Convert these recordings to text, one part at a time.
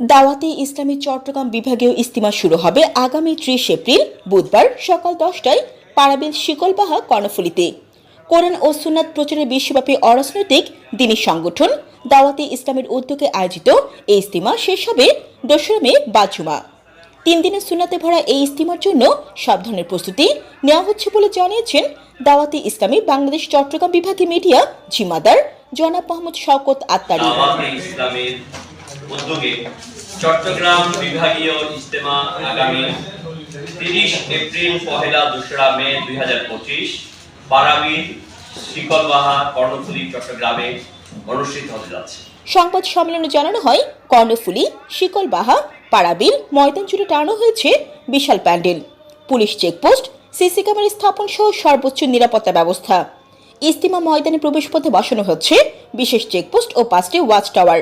দাওয়াতে ইসলামী চট্টগ্রাম বিভাগীয় ইস্তিমা শুরু হবে আগামী ত্রিশ এপ্রিল, বুধবার সকাল দশটায় পারাবিল শিকলবাহা কর্ণফুলিতে। কোরআন ও সুন্নাত প্রচারের বিশ্বব্যাপী অরাজনৈতিক দিনী সংগঠন দাওয়াতে ইসলামের উদ্যোগে আয়োজিত এই ইস্তিমা শেষ হবে দোসরা মে বাজুমা তিন দিনের সুন্নাতে ভরা এই ইস্তিমার জন্য সব ধরনের প্রস্তুতি নেওয়া হচ্ছে বলে জানিয়েছেন দাওয়াতে ইসলামী বাংলাদেশ চট্টগ্রাম বিভাগীয় মিডিয়া জিম্মাদার জনাব মোহাম্মদ শওকত আত্মারি। উদ্যোগে চট্টগ্রাম বিভাগীয় ইজতেমা আগামী তিরিশ এপ্রিল পহেলা দোসরা মে দুই হাজার পঁচিশ পারাবির শিকলবাহা কর্ণফুলী চট্টগ্রামে অনুষ্ঠিত হতে যাচ্ছে। সংবাদ সম্মেলনে জানানো হয়, কর্ণফুলী, শিকলবাহা, পাড়াবিল ময়দান জুড়ে টানানো হয়েছে বিশাল pandal. Police checkpost, CC camera স্থাপন সহ সর্বোচ্চ নিরাপত্তা ব্যবস্থা। ইস্তিমা ময়দানে প্রবেশপথে বসানো হচ্ছে বিশেষ চেকপোস্ট ও পাঁচটি ওয়াচ টাওয়ার।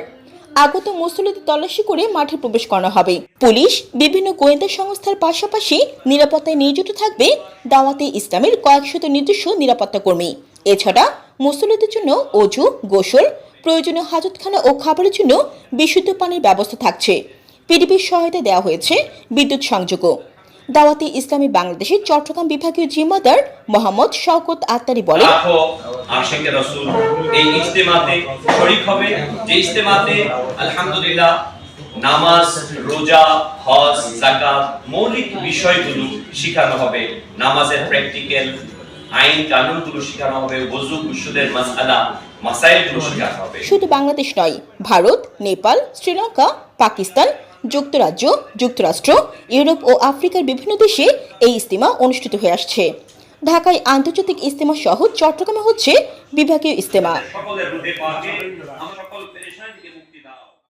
আগত মুসল্লিদের তল্লাশি করে মাঠে প্রবেশ করানো হবে। পুলিশ বিভিন্ন গোয়েন্দা সংস্থার পাশাপাশি নিরাপত্তায় নিয়োজিত থাকবে দাওয়াতে ইসলামের কয়েকশত নিজস্ব নিরাপত্তা কর্মী। এছাড়া মুসল্লিদের জন্য অজু, গোসল, প্রয়োজনীয় হাজতখানা ও খাবারের জন্য বিশুদ্ধ পানির ব্যবস্থা থাকছে। পিডিপির সহায়তা দেওয়া হয়েছে বিদ্যুৎ সংযোগও। দাওয়াতে ইসলামী বাংলাদেশের চট্টগ্রাম বিভাগীয় জিম্মাদার মোহাম্মদ শওকত আত্তারি বলেন আশেকে রসুল এই ইজতেমাতে শরিক হবে। যে ইজতেমাতে আলহামদুলিল্লাহ নামাজ, রোজা, হজ জাকাত মৌলিক বিষয়গুলো শেখানো হবে। নামাজের প্র্যাকটিক্যাল আইন কানুনগুলো শেখানো হবে, ওযু গুসুলের মাসআলা, মাসাইলগুলো শেখানো হবে। শুধু বাংলাদেশ নয়, ভারত, নেপাল, শ্রীলঙ্কা, পাকিস্তান, যুক্তরাজ্য, যুক্তরাষ্ট্র, ইউরোপ ও আফ্রিকার বিভিন্ন দেশে এই ইস্তিমা অনুষ্ঠিত হয়ে আসছে। ঢাকায় আন্তর্জাতিক ইস্তেমা সহ চট্টগ্রামে হচ্ছে বিভাগীয় ইস্তেমা